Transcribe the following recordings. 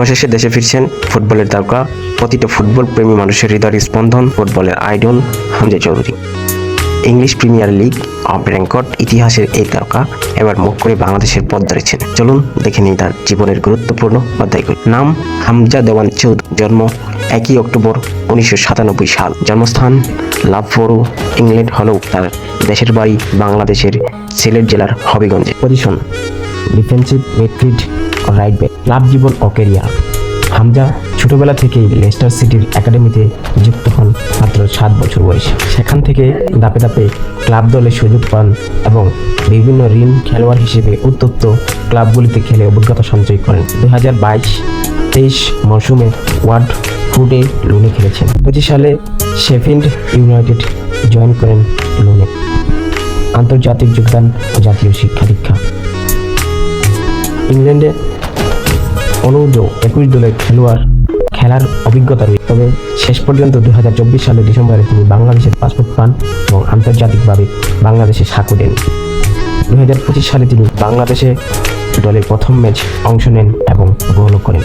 অবশেষে দেশে ফিরছেন ফুটবলের তারকা প্রতিটা ফুটবল প্রেমী মানুষের হৃদয়ের স্পন্দন, ফুটবলের idol Hamza Chowdhury. English premier league of record ইতিহাসের এই তারকা এবার মুখ করে বাংলাদেশের পথ ধরেছেন। চলুন দেখে নিই তার জীবনের গুরুত্বপূর্ণ অধ্যায়গুলো। নাম হামজা দেওয়ান চৌধুরী জন্ম একই অক্টোবর উনিশশো সাতানব্বই সাল। জন্মস্থান লাভফরু ইংল্যান্ড হলেও তার দেশের বাড়ি বাংলাদেশের সিলেট জেলার হবিগঞ্জে। Position defensive midfield right back club জীবন ও ক্যারিয়ার হামজা ছোটবেলা থেকেই লেস্টার সিটির একাডেমিতে যুক্ত হন মাত্র সাত বছর বয়সে। সেখান থেকে দাপে দাপে ক্লাব দলে সুযোগ পান এবং বিভিন্ন ঋণ খেলোয়াড় হিসেবে উত্তপ্ত ক্লাবগুলিতে খেলে অভিজ্ঞতা সঞ্চয় করেন। দু হাজার বাইশ তেইশ মরশুমে ওয়ার্ড ফুডে লুনে খেলেছেন। পঁচিশ সালে শেফিল্ড ইউনাইটেড জয়েন করেন লুনে। আন্তর্জাতিক যোগদান জাতীয় শিক্ষা দীক্ষা। ইংল্যান্ডে অনুজ একুশ দলের খেলোয়াড় খেলার অভিজ্ঞতা রয়েছে তবে শেষ পর্যন্ত দুহাজার চব্বিশ সালের ডিসেম্বরে তিনি বাংলাদেশের পাসপোর্ট পান এবং আন্তর্জাতিকভাবে বাংলাদেশে সাঁকু দেন। দুই হাজার পঁচিশ সালে তিনি বাংলাদেশে দলের প্রথম ম্যাচ অংশ নেন এবং গোলও করেন।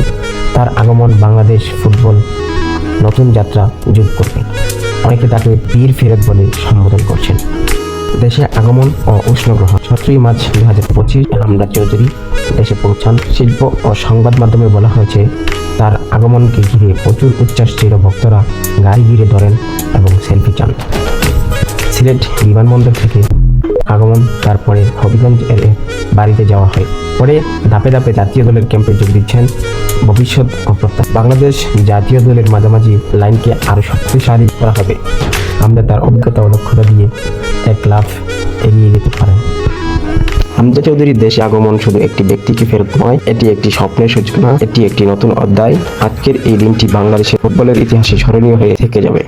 তার আগমন বাংলাদেশ ফুটবল নতুন যাত্রা যোগ করবে। অনেকে তাকে বীর ফেরত বলে সম্বোধন করছেন। দেশে আগমন ও উষ্ণ সতেরোই মার্চ দু হাজার পঁচিশ হামদা চৌধুরী দেশে পৌঁছান। শিল্প ও সংবাদ মাধ্যমে বলা হয়েছে, তার আগমনকে ঘিরে প্রচুর উচ্ছ্বাস ছিল ভক্তরা গাড়ি ঘিরে ধরেন এবং সেলফি চান। সিলেট বিমানবন্দর থেকে আগমন, তারপরে হবিগঞ্জ এর বাড়িতে যাওয়া হয়। পরে ধাপে ধাপে জাতীয় দলের ক্যাম্পে যোগ দিচ্ছেন ভবিষ্যৎ ও প্রত্যাশা। বাংলাদেশ জাতীয় দলের মাঝামাঝি লাইনকে আরও শক্তিশালী করা হবে। আমরা তার অভিজ্ঞতা ও দক্ষতা দিয়ে এক লাভ এগিয়ে যেতে পারেন হামজা চৌধুরীর দেশে আগমন শুধু একটি ব্যক্তিকে ফেরত নয়, এটি একটি স্বপ্নের সূচনা, এটি একটি নতুন অধ্যায়। আজকের এই দিনটি বাংলাদেশের ফুটবলের ইতিহাসে স্মরণীয় হয়ে থেকে যাবে।